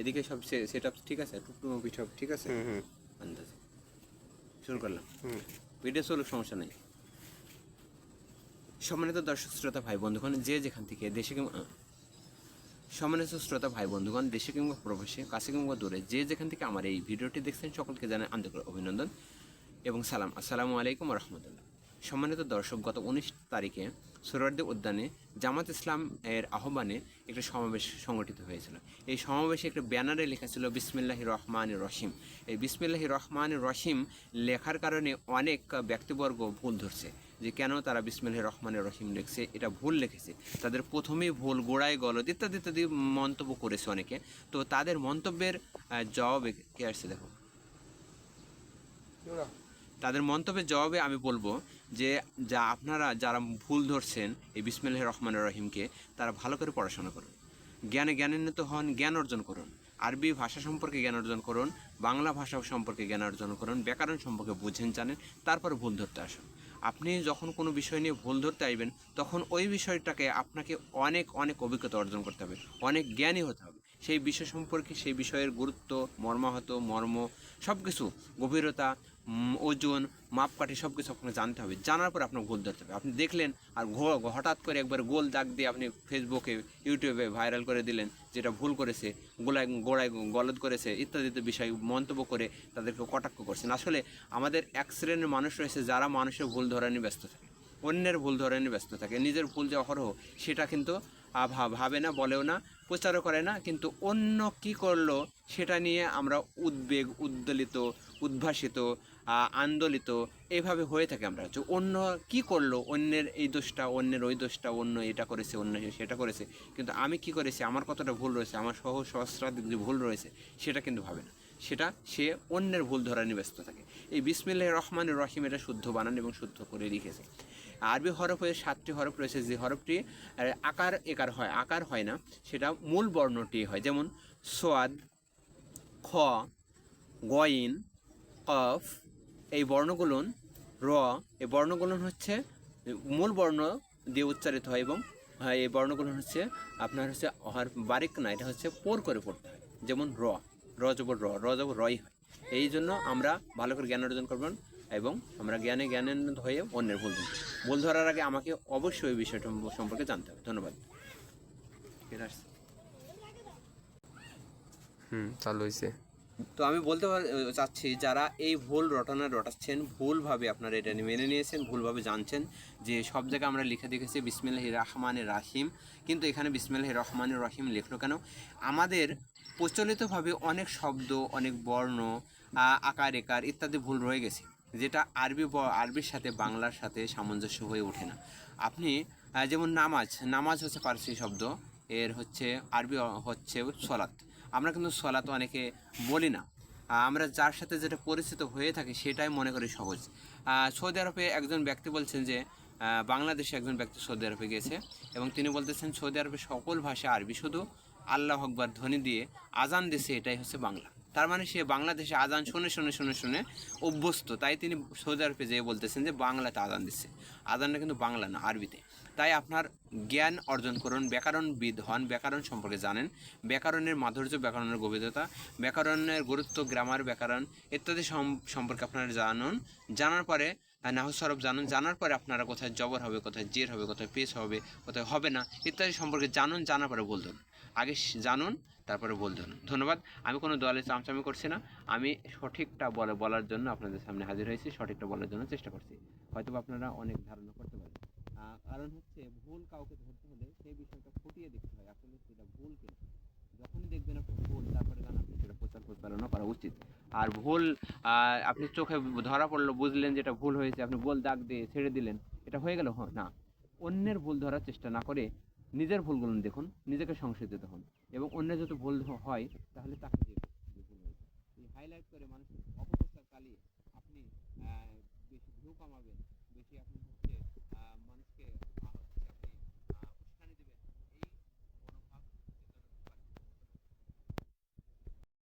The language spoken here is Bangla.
এদিকে সব সেট আপ ঠিক আছে টুকটু মুভি সব ঠিক আছে? আন্দাজে। শুরু করলাম। ভিডিও চলুক সমস্যা নেই। সম্মানিত দর্শক শ্রোতা ভাই বন্ধুগণ যে যেখান থেকে দেশে কিংবা সম্মানিত শ্রোতা ভাই বন্ধুগণ দেশে কিংবা প্রবাসে কাছে কিংবা দূরে যে যেখান থেকে আমার এই ভিডিওটি দেখছেন সকলকে জানাই আন্তরিক অভিনন্দন এবং সালাম। আসসালামু আলাইকুম রহমতুল্লাহ। সম্মানিত দর্শক গত উনিশ তারিখে সোহরার্দি উদ্যানে জামাত ইসলাম এর আহ্বানে একটি সমাবেশ সংগঠিত হয়েছিল। এই সমাবেশে একটি ব্যানারে লেখা ছিল বিসমিল্লাহ রহমান রহিম। এই বিসমিল্লাহ রহমান রহিম লেখার কারণে অনেক ব্যক্তিবর্গ ভুল ধরছে যে কেন তারা বিসমিল্লাহ রহমান রহিম লিখছে এটা ভুল লিখেছে। তাদের প্রথমেই ভুল গোড়ায় গলদ ইত্যাদি ইত্যাদি মন্তব্য করেছে অনেকে। তো তাদের মন্তব্যের জবাবে কে আসছে দেখো? তাদের মন্তব্যের জবাবে আমি বলব যে যা আপনারা যারা ভুল ধরছেন এই বিসমিল্লাহ রহমান রহিমকে, তারা ভালো করে পড়াশোনা করুন। জ্ঞানে জ্ঞানান্বিত হন, জ্ঞান অর্জন করুন। আরবি ভাষা সম্পর্কে জ্ঞান অর্জন করুন, বাংলা ভাষা সম্পর্কে জ্ঞান অর্জন করুন, ব্যাকরণ সম্পর্কে বুঝেন, জানেন, তারপরে ভুল ধরতে আসুন। আপনি যখন কোনো বিষয় নিয়ে ভুল ধরতে আসবেন তখন ওই বিষয়টাকে আপনাকে অনেক অনেক অভিজ্ঞতা অর্জন করতে হবে, অনেক জ্ঞানী হতে হবে। সেই বিষয় সম্পর্কে সেই বিষয়ের গুরুত্ব, মর্মাহত, মর্ম সব কিছু গভীরতা ওজন মাপকাঠি সব কিছু আপনাকে জানতে হবে, জানার পর আপনার ভুল ধরতে হবে। আপনি দেখলেন আর হঠাৎ করে একবার গোল দাগ দিয়ে আপনি ফেসবুকে ইউটিউবে ভাইরাল করে দিলেন, যেটা ভুল করেছে, গোলায়, গোড়ায় গলদ করেছে, ইত্যাদি বিষয় মন্তব্য করে তাদেরকে কটাক্ষ করছেন। আসলে আমাদের এক শ্রেণির মানুষ রয়েছে যারা মানুষের ভুল ধরা নিয়ে ব্যস্ত থাকে, অন্যের ভুল ধরে নিয়ে ব্যস্ত থাকে, নিজের ভুল যে অহরহ, সেটা কিন্তু ভাবে না, বলেও না প্রচারও করে না, কিন্তু অন্য কি করল সেটা নিয়ে আমরা উদ্বেগ, উদ্দোলিত, উদ্ভাসিত আন্দোলিত এইভাবে হয়ে থাকে আমরা। যে অন্য কি করল, অন্যের এই দোষটা, অন্যের ওই দোষটা, অন্য এটা করেছে, অন্য সেটা করেছে, কিন্তু আমি কি করেছি, আমার কতটা ভুল রয়েছে, আমার সহ সহস্রাধিক যে ভুল রয়েছে, সেটা কিন্তু ভাবে না। সেটা সে অন্যের ভুল ধরা নিয়ে ব্যস্ত থাকে। এই বিসমিল্লাহ রহমান রহিম এটা শুদ্ধ বানান এবং শুদ্ধ করে লিখেছে। আরবি হরফে সাতটি হরফ রয়েছে যে হরফটি আকার একার হয় আকার হয় না সেটা মূল বর্ণটি হয়। যেমন সোয়াদ খ গইন কফ এই বর্ণগুলন র এই বর্ণগুলন হচ্ছে মূল বর্ণ দিয়ে উচ্চারিত হয় এবং আহ, এই বর্ণগুলন হচ্ছে আপনার হচ্ছে বারিক না এটা হচ্ছে পোর করে পড়তে হয়। যেমন র। র জবর র র জবর রই হয়। এই জন্য আমরা ভালো করে জ্ঞান অর্জন করবেন এবং আমরা জ্ঞানে জ্ঞানে হয়ে অন্যের ভুল ধরব। ভুল ধরার আগে আমাকে অবশ্যই এই বিষয়টা সম্পর্কে জানতে হবে। ধন্যবাদ। হুম, চালু হয়েছে তো আমি বলতে চাচ্ছি, যারা এই ভুল রটনা রটাচ্ছেন, ভুলভাবে আপনারা এটা মেনে নিয়েছেন, ভুলভাবে জানছেন যে সব জায়গায় আমরা লিখে দেখেছি, বিসমিল্লাহ রহমান রাহিম। কিন্তু এখানে বিসমিল্লাহ রহমান রহিম লিখলো কেন? আমাদের প্রচলিতভাবে অনেক শব্দ, অনেক বর্ণ আকার, একার ইত্যাদি ভুল রয়ে গেছে, যেটা আরবি আরবির সাথে বাংলার সাথে সামঞ্জস্য হয়ে ওঠে না। আপনি যেমন নামাজ নামাজ হচ্ছে পার্সি শব্দ, এর হচ্ছে, আরবি হচ্ছে সলাৎ। আমরা কিন্তু সলাৎ অনেকে বলি না। আমরা যার সাথে যেটা পরিচিত হয়ে থাকি সেটাই মনে করি সহজ। সৌদি আরবে একজন ব্যক্তি বলছেন যে বাংলাদেশে একজন ব্যক্তি সৌদি আরবে গেছে এবং তিনি বলতেছেন, সৌদি আরবে সকল ভাষা আরবি, শুধু আল্লাহ আকবর ধ্বনি দিয়ে আজান দিছে, এটাই হচ্ছে বাংলা। তার মানে সে বাংলাদেশে আজান শুনে শুনে শুনে শুনে অভ্যস্ত। তাই তিনি সৌদি আরবে যেয়ে বলতেছেন যে বাংলাতে আজান দিচ্ছে। আজানটা কিন্তু বাংলা না, আরবিতে। তাই আপনার জ্ঞান অর্জন করুন, ব্যাকরণবিদ হন, ব্যাকরণ সম্পর্কে জানেন। ব্যাকরণের মাধুর্য, ব্যাকরণের গভীরতা, ব্যাকরণের গুরুত্ব, গ্রামার, ব্যাকরণ ইত্যাদি সম- সম্পর্কে আপনারা জানুন। জানার পরে নাহসরফ জানুন। জানার পরে আপনারা কোথায় জবর হবে, কোথায় জের হবে, কোথায় পেশ হবে, কোথায় হবে না ইত্যাদি সম্পর্কে জানুন। জানার পরে বলতেন আগে জানুন, তারপরে বলতেন ধন্যবাদ। আমি কোনো দলে চামচামি করছি না। আমি সঠিকটা বলে, বলার জন্য আপনাদের সামনে হাজির হয়েছি। সঠিকটা বলার জন্য চেষ্টা করছি। হয়তো আপনারা অনেক ধারণা করতে পারেন। কারণ হচ্ছে ভুল কাউকে ধরতে হলে সেই বিষয়টা ফুটিয়ে দেখতে হয়। আসলে সেটা ভুল কিনা যখনই দেখবেন আপনি ভুল, তারপরে গান সেটা প্রচার প্রচারণা করা উচিত। আর ভুল আপনি চোখে ধরা পড়ল, বুঝলেন যেটা ভুল হয়েছে, আপনি ভুল দাগ দিয়ে ছেড়ে দিলেন, এটা হয়ে গেল না। অন্যের ভুল ধরার চেষ্টা না করে নিজের ভুলগুলো দেখুন, নিজেকে সংশোধিত হন এবং অন্যের যত ভুল হয়, তাহলে তাকে এই হাইলাইট করে মানুষের অপপ্রচার চালিয়ে আপনি বেশি ভিউ কমাবেন, বেশি আপনি